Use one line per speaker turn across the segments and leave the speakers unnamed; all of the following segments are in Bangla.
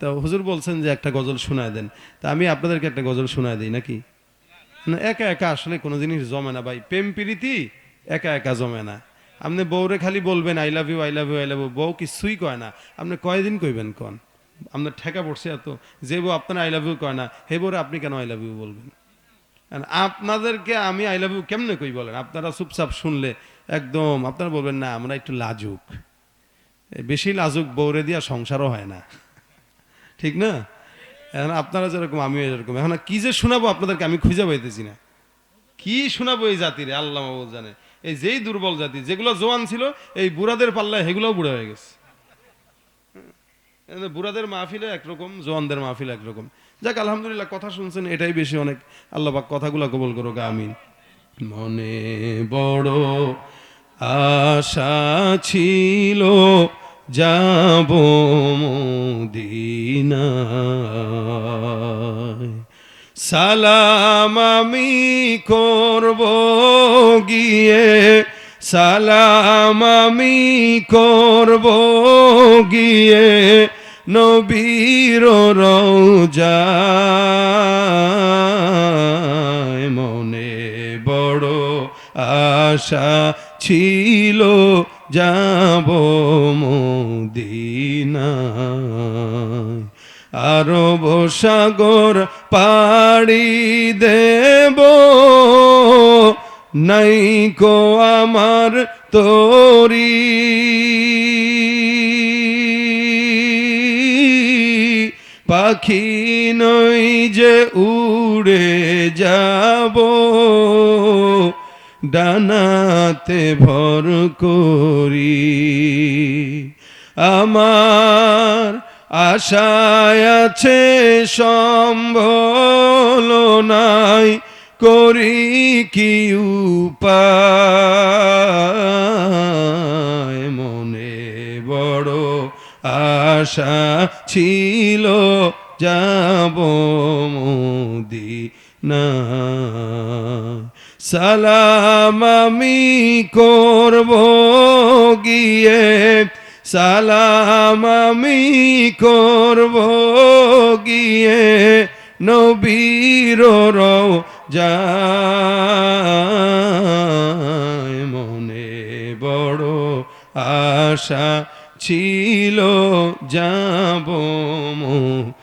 তো হুজুর বলছেন যে একটা গজল শোনায় দেন। তা আমি আপনাদেরকে একটা গজল শোনায় দিই নাকি? না, একা একা আসলে কোনো জিনিস জমে না ভাই। প্রেম প্রীতি একা একা জমে না। আপনি বউরে খালি বলবেন I love you I love you I love you বউ কিছুই কয় না। আপনি কয়দিন কইবেন কন? আপনার ঠেকা পড়ছে এত। যে বউ আপনার আই লাভ ইউ কয় না, হে বউরে আপনি কেন আই লাভ ইউ বলবেন? আপনাদেরকে আমি আই লাভ ইউ কেমনে কই বলেন? আপনারা চুপচাপ শুনলে একদম আপনারা বলবেন, না, আমরা একটু লাজুক। বেশি লাজুক বউরে দিয়া সংসারও হয় না। ঠিক না? এখন আপনারা যেরকম, আমিও এরকম। এখন কি যে শোনাবো আপনাদেরকে আমি খুঁজে পাইতেছি না। কি শোনাবো এই জাতির? আল্লাহ মাহবুব জানে। এই যেই দুর্বল জাতি, যেগুলো জোয়ান ছিল, এই বুড়াদের পাল্লায় সেগুলোও বুড়া হয়ে গেছে। বুড়াদের মাহফিলে একরকম, জোয়ানদের মাহফিলে একরকম। যাক, আলহামদুলিল্লাহ, কথা শুনছেন, এটাই বেশি অনেক। আল্লাহ পাক কথাগুলো কবল করুক, আমিন। মনে বড় আশা ছিল যাব মদিনায়। সালাম আমি করব গিয়ে, সালাম আমি করব গিয়ে, নবীর রোজায় মনে বড় আশা ছিল, যাব মদিনায়। আরব সাগর পাড়ি দেব, নাই কো আমার তোরি। পাখি নই যে উড়ে যাব ডানাতে ভর করি। আমার আশায় আছে সম্বল নাই, করি কি উপায়? মনে বড় আশা ছিল, যাব মদিনা সালাম আমি করব গিয়ে। সালাম আমি করব গিয়ে। নবীর যায় মনে বড় আশা ছিল, যাব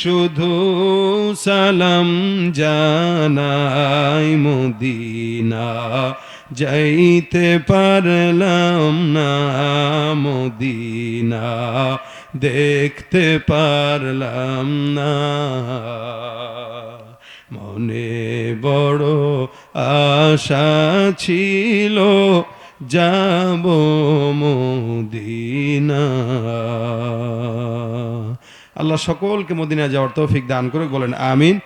শুধু সালাম জানাই মদিনা, যাইতে পারলাম না মদিনা, দেখতে পারলাম না। মনে বড় আশা ছিল, যাব মদিনা। আল্লাহ সকলকে মদিনা যাওয়ার তৌফিক দান করে বলেন আমিন।